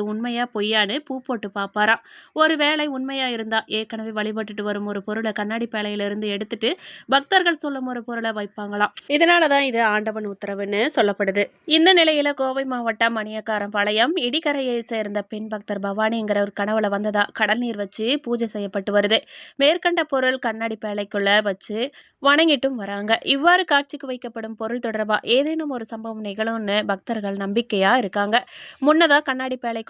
அது உண்மையா பொய்யான்னு பூ போட்டு பார்ப்பாராம் ஒருவேளை உண்மையா இருந்தா ஏற்கனவே வழிபட்டுட்டு வரும் ஒரு பொருளை கண்ணாடி பேழையிலிருந்து எடுத்துட்டு பக்தர்கள் சொல்லும் ஒரு பொருளை வைப்பாங்களாம். இதனாலதான் இது ஆண்டவன் உத்தரவுன்னு சொல்லப்படுது. இந்த நிலையில கோவை மாவட்டம் மணியக்காரம்பாளையம் இடிக்கரையை சேர்ந்த பெண் பக்தர் பவானிங்கிற ஒரு கனவுல வந்ததா கடல் நீர் வச்சு பூஜை செய்யப்பட்டு வருது. மேற்கண்ட பொருள் கண்ணாடி பேழைக்குள்ள வச்சு வணங்கிட்டும் வராங்க. இவ்வாறு காட்சிக்கு வைக்கப்படும் பொருள் தொடர்பா ஏதேனும் ஒரு சம்பவம் நிகழும்னு பக்தர்கள் நம்பிக்கையா இருக்காங்க. முன்னதா கண்ணாடி பேழைக்குள்ள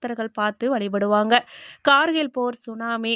பக்தர்கள் பார்த்து வழிபடுவாங்க. கார்கில் போர் சுனாமி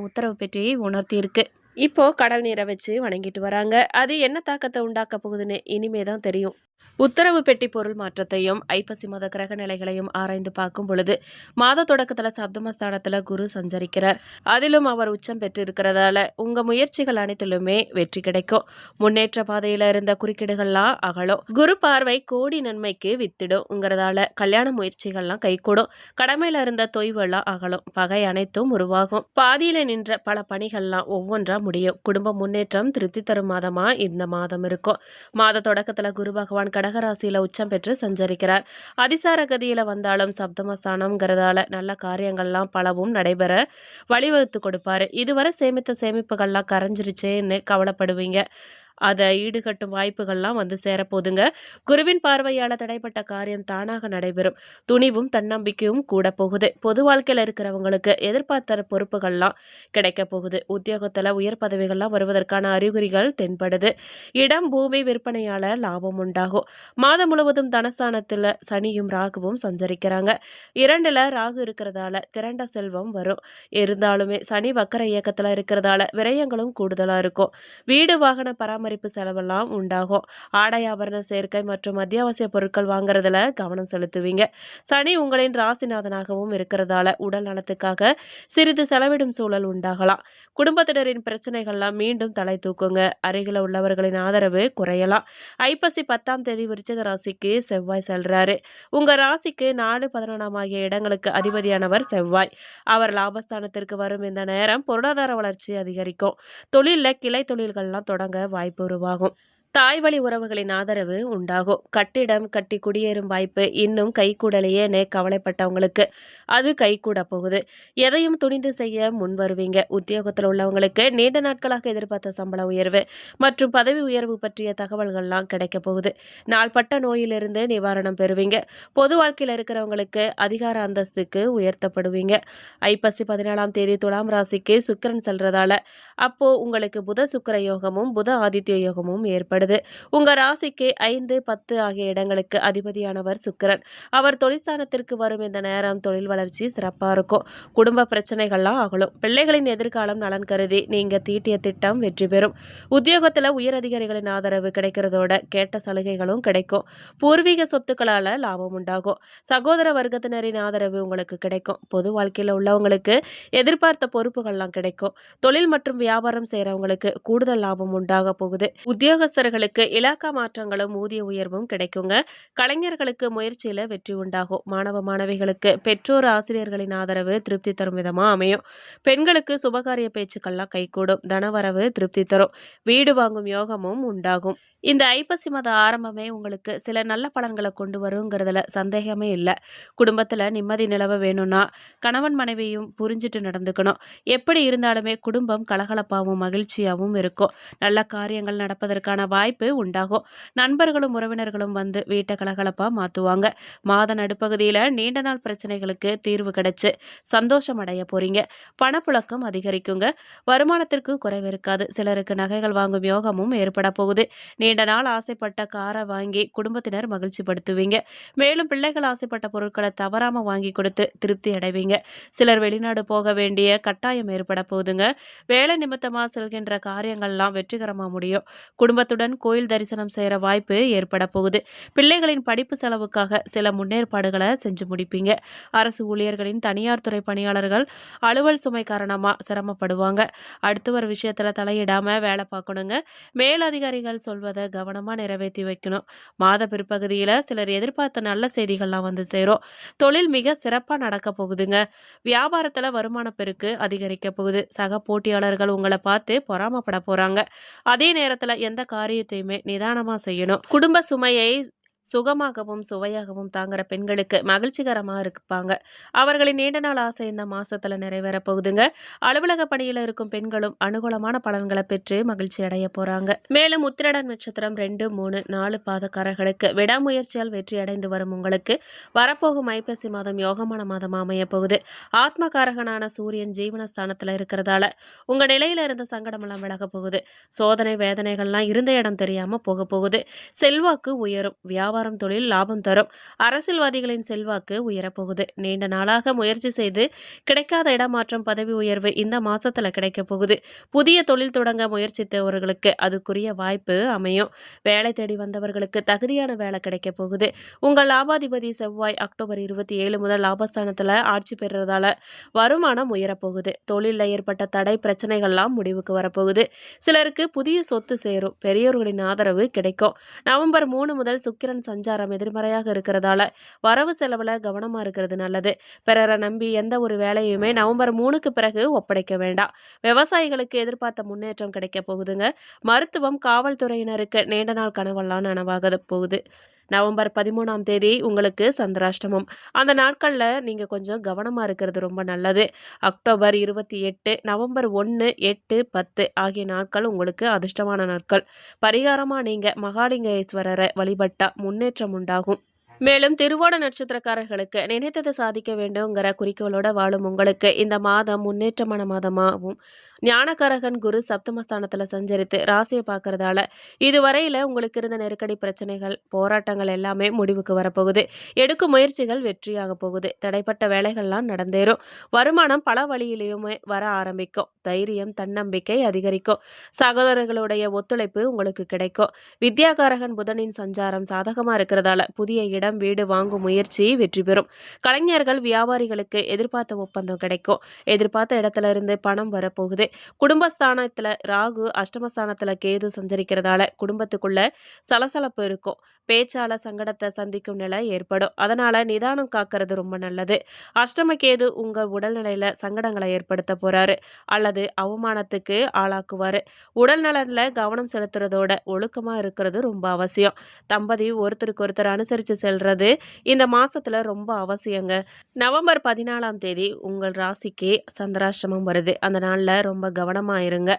உத்தரவு பெற்றி உணர்த்தியிருக்கு. இப்போ கடல் நீரை வச்சு வணங்கிட்டு வராங்க. அது என்ன தாக்கத்தை உண்டாக்க போகுதுன்னு இனிமே தான் தெரியும். உத்தரவு பெட்டி பொருள் மாற்றத்தையும் ஐப்பசி மத கிரக நிலைகளையும் ஆராய்ந்து பார்க்கும் பொழுது மாத தொடக்கத்தில் சப்தமஸ்தானத்தில் குரு சஞ்சரிக்கிறார். அதிலும் அவர் உச்சம் பெற்றிருக்கிறதால உங்கள் முயற்சிகள் அனைத்திலுமே வெற்றி கிடைக்கும். முன்னேற்ற பாதையில் இருந்த குறுக்கீடுகள்லாம் அகலும். குரு பார்வை கோடி நன்மைக்கு வித்திடும்ங்கிறதால கல்யாண முயற்சிகள்லாம் கைகூடும். கடமையில் இருந்த தொய்வெல்லாம் அகலும். பகை அனைத்தும் உருவாகும். பாதியில் நின்ற பல பணிகள்லாம் ஒவ்வொன்றா முடியும் குடும்ப முன்னேற்றம் திருப்தி தரும் மாதமா? இந்த மாதம் இருக்கும். மாத தொடக்கத்தில் குரு பகவான் கடகராசியில் உச்சம் பெற்று சஞ்சரிக்கிறார். அதிசார கதியில் வந்தாலும் சப்தமஸ்தானம்ங்கிறதால நல்ல காரியங்கள்லாம் பலவும் நடைபெற வழிவகுத்து கொடுப்பாரு. இதுவரை சேமித்த சேமிப்புகள்லாம் கரைஞ்சிருச்சேன்னு கவலைப்படுவீங்க. அதை ஈடுகட்டும் வாய்ப்புகள்லாம் வந்து சேரப்போதுங்க குருவின் பார்வையால் தடைப்பட்ட காரியம் தானாக நடைபெறும். துணிவும் தன்னம்பிக்கையும் கூட போகுது. பொது வாழ்க்கையில் இருக்கிறவங்களுக்கு எதிர்பார்த்த பொறுப்புகள்லாம் கிடைக்க போகுது. உத்தியோகத்தில் உயர் பதவிகள்லாம் வருவதற்கான அறிகுறிகள் தென்படுது. இடம் பூமி விற்பனையால் லாபம் உண்டாகும். மாதம் முழுவதும் தனஸ்தானத்தில் சனியும் ராகுவும் சஞ்சரிக்கிறாங்க. இரண்டில் ராகு இருக்கிறதால திரண்ட செல்வம் வரும். இருந்தாலுமே சனி வக்கர இயக்கத்தில் இருக்கிறதால விரயங்களும் கூடுதலாக இருக்கும். வீடு வாகன பராமரி பராமரிப்பு செலவெல்லாம் உண்டாகும். ஆடை ஆபரண சேர்க்கை மற்றும் அத்தியாவசிய பொருட்கள் வாங்குறதுல கவனம் செலுத்துவீங்க. சனி உங்களின் ராசிநாதனாகவும் இருக்கிறதால உடல் நலத்துக்காக சிறிது செலவிடும் சூழல் உண்டாகலாம். குடும்பத்தினரின் பிரச்சனைகள்லாம் மீண்டும் தலை தூக்குங்க. அருகில் உள்ளவர்களின் ஆதரவு குறையலாம். ஐப்பசி பத்தாம் தேதி விருச்சக ராசிக்கு செவ்வாய் செல்றாரு. உங்க ராசிக்கு நாலு பதினொன்றாம் ஆகிய இடங்களுக்கு அதிபதியானவர் செவ்வாய். அவர் லாபஸ்தானத்திற்கு வரும் இந்த நேரம் பொருளாதார வளர்ச்சி அதிகரிக்கும். தொழிலில் கிளை தொழில்கள்லாம் தொடங்க வாய்ப்பு உருவாகும். தாய் வழி உறவுகளின் ஆதரவு உண்டாகும். கட்டிடம் கட்டி குடியேறும் வாய்ப்பு இன்னும் கைகூடலையேன்னு கவலைப்பட்டவங்களுக்கு அது கைகூட போகுது. எதையும் துணிந்து செய்ய முன் வருவீங்க. உத்தியோகத்தில் உள்ளவங்களுக்கு நீண்ட நாட்களாக எதிர்பார்த்த சம்பள உயர்வு மற்றும் பதவி உயர்வு பற்றிய தகவல்கள்லாம் கிடைக்க போகுது. நாள்பட்ட நோயிலிருந்து நிவாரணம் பெறுவீங்க. பொது வாழ்க்கையில் இருக்கிறவங்களுக்கு அதிகார அந்தஸ்துக்கு உயர்த்தப்படுவீங்க. ஐப்பசி பதினாலாம் தேதி துலாம் ராசிக்கு சுக்கரன் செல்றதால அப்போ உங்களுக்கு புத சுக்கர யோகமும் புத ஆதித்ய யோகமும் ஏற்படும். காணப்படுது. உங்க ராசிக்கு ஐந்து பத்து ஆகிய இடங்களுக்கு அதிபதியானவர் சுக்கிரன். அவர் தொழிற்சானத்திற்கு வரும் இந்த நேரம் தொழில் வளர்ச்சி சிறப்பாக இருக்கும். குடும்ப பிரச்சனைகள்லாம் ஆகலும் பிள்ளைகளின் எதிர்காலம் நலன் கருதி நீங்க தீட்டிய திட்டம் வெற்றி பெறும். உத்தியோகத்தில் உயர் அதிகாரிகளின் ஆதரவு கிடைக்கிறதோட கேட்ட சலுகைகளும் கிடைக்கும். பூர்வீக சொத்துக்களால் லாபம் உண்டாகும். சகோதர வர்க்கத்தினரின் ஆதரவு உங்களுக்கு கிடைக்கும். பொது வாழ்க்கையில் உள்ளவங்களுக்கு எதிர்பார்த்த பொறுப்புகள்லாம் கிடைக்கும். தொழில் மற்றும் வியாபாரம் செய்கிறவங்களுக்கு கூடுதல் லாபம் உண்டாக போகுது. மாணவர்களுக்கு இலாக்கா மாற்றங்களும் ஊதிய உயர்வும் கிடைக்குங்க. கலைஞர்களுக்கு முயற்சியில் வெற்றி உண்டாகும். மாணவ மாணவிகளுக்கு பெற்றோர் ஆசிரியர்களின் ஆதரவு திருப்தி தரும் விதமாக அமையும். பெண்களுக்கு சுபகாரிய பேச்சுக்கள்லாம் கைகூடும். தனவரவு திருப்தி தரும். வீடு வாங்கும் யோகமும் உண்டாகும். இந்த ஐப்பசி மாத ஆரம்பமே உங்களுக்கு சில நல்ல பலன்களை கொண்டு வருங்கிறதுல சந்தேகமே இல்லை. குடும்பத்தில் நிம்மதி நிலவ வேணும்னா கணவன் மனைவியும் புரிஞ்சுட்டு நடந்துக்கணும். எப்படி இருந்தாலுமே குடும்பம் கலகலப்பாகவும் மகிழ்ச்சியாகவும் இருக்கும். நல்ல காரியங்கள் நடப்பதற்கான வாய்ப்பு உண்டாகும். நண்பர்களும் உறவினர்களும் வந்து வீட்டை கலகலப்பாக மாற்றுவாங்க மாத நடுப்பகுதியில் நீண்ட நாள் பிரச்சனைகளுக்கு தீர்வு கிடைச்சு சந்தோஷம் அடைய போறீங்க. பணப்புழக்கம் அதிகரிக்குங்க. வருமானத்திற்கு குறைவு இருக்காது. சிலருக்கு நகைகள் வாங்கும் யோகமும் ஏற்பட போகுது. நீண்ட நாள் ஆசைப்பட்ட காரை வாங்கி குடும்பத்தினர் மகிழ்ச்சி படுத்துவீங்க மேலும் பிள்ளைகள் ஆசைப்பட்ட பொருட்களை தவறாம வாங்கி கொடுத்து திருப்தி அடைவீங்க. சிலர் வெளிநாடு போக வேண்டிய கட்டாயம் ஏற்பட போகுதுங்க. வேலை நிமித்தமா செல்கின்ற காரியங்கள்லாம் வெற்றிகரமா முடியும். குடும்பத்துடன் கோயில் தரிசனம் செய்யற வாய்ப்பு ஏற்பட போகுது. பிள்ளைகளின் படிப்பு செலவுக்காக சில முன்னேற்பாடுகளை செஞ்சு முடிப்பீங்க. அரசு ஊழியர்களின் தனியார் துறை பணியாளர்கள் அலுவல் சுமை காரணமா சிரமப்படுவாங்க. அடுத்து ஒரு விஷயத்துல தலையிடாம வேலை பார்க்கணுங்க. மேலதிகாரிகள் சொல்வதை கவனமாக நிறைவேற்றி வைக்கணும். மாத பிற்பகுதியில் சிலர் எதிர்பார்த்த நல்ல செய்திகள்லாம் வந்து சேரும். தொழில் மிக சிறப்பாக நடக்க போகுதுங்க. வியாபாரத்தில் வருமான பெருக்கு அதிகரிக்க போகுது. சக போட்டியாளர்கள் உங்களை பார்த்து பொறாமப்பட போகிறாங்க அதே நேரத்தில் எந்த காரியத்தையுமே நிதானமாக செய்யணும். குடும்ப சுமையை சுகமாகவும் சுவையாகவும் தாங்குற பெண்களுக்கு மகிழ்ச்சிகரமாக இருப்பாங்க. அவர்களின் நீண்ட நாள் ஆசை இந்த மாசத்துல நிறைவேற போகுதுங்க. அலுவலக பணியில் இருக்கும் பெண்களும் அனுகூலமான பலன்களை பெற்று மகிழ்ச்சி அடைய போறாங்க. மேலும் உத்திரட நட்சத்திரம் ரெண்டு மூணு நாலு பாதக்காரர்களுக்கு விடாமுயற்சியால் வெற்றி அடைந்து வரும் உங்களுக்கு வரப்போகும் ஐப்பசி மாதம் யோகமான மாதம் அமைய போகுது. ஆத்மகாரகனான சூரியன் ஜீவனஸ்தானத்துல இருக்கிறதால உங்க நிலையில இருந்த சங்கடமெல்லாம் விலக போகுது. சோதனை வேதனைகள்லாம் இருந்த இடம் தெரியாம போக போகுது. செல்வாக்கு உயரும். வியாபாரம் வியாபாரம் தொழில் லாபம் தரும். அரசியல்வாதிகளின் செல்வாக்கு உயரப்போகுது. நீண்ட நாளாக முயற்சி செய்து கிடைக்காத இடமாற்றம் பதவி உயர்வு இந்த மாசத்துல கிடைக்க போகுது. புதிய தொழில் தொடங்க முயற்சித்தவர்களுக்கு அதுக்குரிய வாய்ப்பு அமையும். வேலை தேடி வந்தவர்களுக்கு தகுதியான வேலை கிடைக்க போகுது. உங்கள் லாபாதிபதி செவ்வாய் அக்டோபர் இருபத்தி ஏழு முதல் லாபஸ்தானத்துல ஆட்சி பெறுறதால வருமானம் உயரப்போகுது. தொழிலில் ஏற்பட்ட தடை பிரச்சனைகள்லாம் முடிவுக்கு வரப்போகுது. சிலருக்கு புதிய சொத்து சேரும். பெரியோர்களின் ஆதரவு கிடைக்கும். நவம்பர் மூணு முதல் சுக்கிரன் சஞ்சாரம் எதிர்மறையாக இருக்கிறதால வரவு செலவில் கவனமாக இருக்கிறது நல்லது. பிறரை நம்பி எந்த ஒரு வேலையுமே நவம்பர் மூணுக்கு பிறகு ஒப்படைக்க வேண்டாம். விவசாயிகளுக்கு எதிர்பார்த்த முன்னேற்றம் கிடைக்க போகுதுங்க. மருத்துவம் காவல்துறையினருக்கு நீண்ட நாள் கனவெல்லாம் நனவாக போகுது. நவம்பர் பதிமூணாம் தேதி உங்களுக்கு சந்திராஷ்டமம். அந்த நாட்களில் நீங்கள் கொஞ்சம் கவனமாக இருக்கிறது ரொம்ப நல்லது. அக்டோபர் இருபத்தி எட்டு நவம்பர் ஒன்று எட்டு பத்து ஆகிய நாட்கள் உங்களுக்கு அதிர்ஷ்டமான நாட்கள். பரிகாரமாக நீங்கள் மகாலிங்கேஸ்வரரை வழிபட்டால் முன்னேற்றம் உண்டாகும். மேலும் திருவோண நட்சத்திரக்காரர்களுக்கு நினைத்ததை சாதிக்க வேண்டுங்கிற குறிக்கோளோட வாழும் உங்களுக்கு இந்த மாதம் முன்னேற்றமான மாதமாகவும் ஞானக்காரகன் குரு சப்தமஸ்தானத்தில் சஞ்சரித்து ராசியை பார்க்கறதால இதுவரையில் உங்களுக்கு இருந்த நெருக்கடி பிரச்சனைகள் போராட்டங்கள் எல்லாமே முடிவுக்கு வரப்போகுது. எடுக்கும் முயற்சிகள் வெற்றியாக போகுது. தடைப்பட்ட வேலைகள்லாம் நடந்தேறும். வருமானம் பல வழியிலையுமே வர ஆரம்பிக்கும். தைரியம் தன்னம்பிக்கை அதிகரிக்கும். சகோதரர்களுடைய ஒத்துழைப்பு உங்களுக்கு கிடைக்கும். வித்யாகாரகன் புதனின் சஞ்சாரம் சாதகமாக இருக்கிறதால புதிய இடம் இடம் வீடு வாங்கும் முயற்சி வெற்றி பெறும். கலைஞர்கள் வியாபாரிகளுக்கு எதிர்பார்த்த ஒப்பந்தம் கிடைக்கும். எதிர்பார்த்த இடத்துல இருந்து பணம் வரப்போகுது. குடும்பஸ்தானத்துல ராகு அஷ்டமஸ்தானத்துல கேது சஞ்சரிக்கிறதால குடும்பத்துக்குள்ள சலசலப்பு இருக்கும். பேச்சால சங்கடத்தை சந்திக்கும் நிலை ஏற்படும். அதனால நிதானம் காக்கிறது ரொம்ப நல்லது. அஷ்டம கேது உங்கள் உடல்நிலையில சங்கடங்களை ஏற்படுத்த போறாரு. அல்லது அவமானத்துக்கு ஆளாக்குவாரு. உடல் நலன்ல கவனம் செலுத்துறதோட ஒழுக்கமா இருக்கிறது ரொம்ப அவசியம். தம்பதி ஒருத்தருக்கு ஒருத்தர் அனுசரித்து செல் செல்றது. இந்த மாசத்துல ரொம்ப அவசியங்க. நவம்பர் பதினாலாம் தேதி உங்கள் ராசிக்கு சந்திராஷ்டமம் வருது. அந்த நாளில் ரொம்ப கவனமாக இருங்க.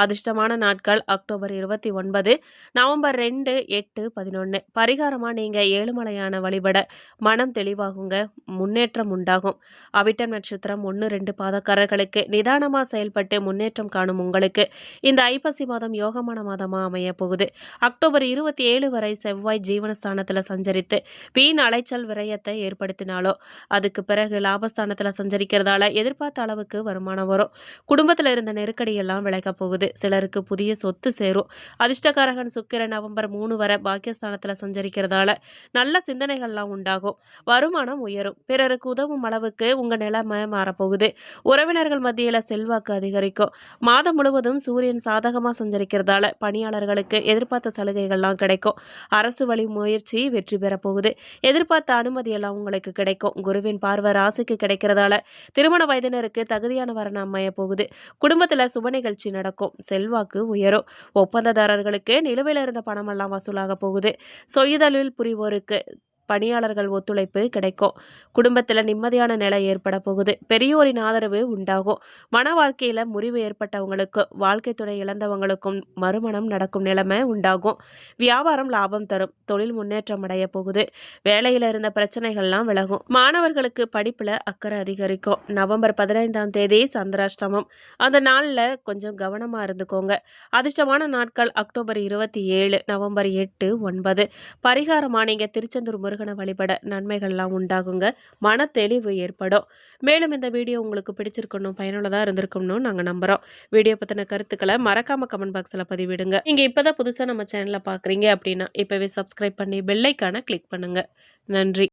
அதிர்ஷ்டமான நாட்கள் அக்டோபர் இருபத்தி ஒன்பது நவம்பர் ரெண்டு எட்டு பதினொன்று பரிகாரமாக நீங்கள் ஏழுமலையான வழிபட மனம் தெளிவாகுங்க. முன்னேற்றம் உண்டாகும். அவிட்டம் நட்சத்திரம் ஒன்று ரெண்டு பாதக்காரர்களுக்கு நிதானமாக செயல்பட்டு முன்னேற்றம் காணும் உங்களுக்கு. இந்த ஐப்பசி மாதம் யோகமான மாதமாக அமைய போகுது. அக்டோபர் இருபத்தி ஏழு வரை செவ்வாய் ஜீவனஸ்தானத்தில் சஞ்சரித்து வீண் அலைச்சல் விரயத்தை ஏற்படுத்தினாலோ அதுக்கு பிறகு லாபஸ்தானத்தில் சஞ்சரிக்கிறதால எதிர்பார்த்த அளவுக்கு வருமானம் வரும். குடும்பத்தில் இருந்த நெருக்கடி எல்லாம் விலக போகுது. சிலருக்கு புதிய சொத்து சேரும். அதிர்ஷ்டகாரகன் சுக்கிர நவம்பர் மூணு வரை பாக்கியஸ்தானத்தில் சஞ்சரிக்கிறதால நல்ல சிந்தனைகள்லாம் உண்டாகும். வருமானம் உயரும். பிறருக்கு உதவும் அளவுக்கு உங்கள் நிலைமை மாறப்போகுது. உறவினர்கள் மத்தியில் செல்வாக்கு அதிகரிக்கும். மாதம் முழுவதும் சூரியன் சாதகமாக சஞ்சரிக்கிறதால பணியாளர்களுக்கு எதிர்பார்த்த சலுகைகள்லாம் கிடைக்கும். அரசு வழி முயற்சி வெற்றி பெறப்போகுது எதிர்பார்த்த அனுமதி எல்லாம் உங்களுக்கு கிடைக்கும். குருவின் பார்வை ராசிக்கு கிடைக்கிறதால திருமண வயதினருக்கு தகுதியான வரன் அமைய போகுது. குடும்பத்தில் சுப நிகழ்ச்சி நடக்கும். செல்வாக்கு உயரும். ஒப்பந்ததாரர்களுக்கு நிலுவையில் இருந்த பணமெல்லாம் வசூலாக போகுது. சொய்தலில் புரிவோருக்கு பணியாளர்கள் ஒத்துழைப்பு கிடைக்கும். குடும்பத்தில் நிம்மதியான நிலை ஏற்பட போகுது. பெரியோரின் ஆதரவு உண்டாகும். மன வாழ்க்கையில் முறிவு ஏற்பட்டவங்களுக்கு வாழ்க்கை துணை இழந்தவங்களுக்கும் மறுமணம் நடக்கும் நிலைமை உண்டாகும். வியாபாரம் லாபம் தரும். தொழில் முன்னேற்றம் அடைய போகுது. வேலையில் இருந்த பிரச்சனைகள்லாம் விலகும். மாணவர்களுக்கு படிப்பில் அக்கறை அதிகரிக்கும். நவம்பர் பதினைந்தாம் தேதி சந்திராஷ்டமம். அந்த நாளில் கொஞ்சம் கவனமாக இருந்துக்கோங்க. அதிர்ஷ்டமான நாட்கள் அக்டோபர் இருபத்தி ஏழு நவம்பர் எட்டு ஒன்பது. பரிகாரமாக நீங்கள் திருச்செந்தூர் முருகன் வழிபட நன்மைகள்லாம் உண்டாகுங்க. மன தெளிவு ஏற்படும். மேலும் இந்த வீடியோ உங்களுக்கு பிடிச்சிருக்கணும் பயனுள்ளதாக இருந்திருக்கணும்னு நாங்கள் நம்புகிறோம் வீடியோ பற்றின கருத்துக்களை மறக்காமல் கமெண்ட் பாக்ஸில் பதிவிடுங்க. நீங்கள் இப்போ தான் புதுசாக நம்ம சேனலை பார்க்குறீங்க அப்படின்னா இப்போவே சப்ஸ்கிரைப் பண்ணி பெல்லைக்கான கிளிக் பண்ணுங்கள் நன்றி.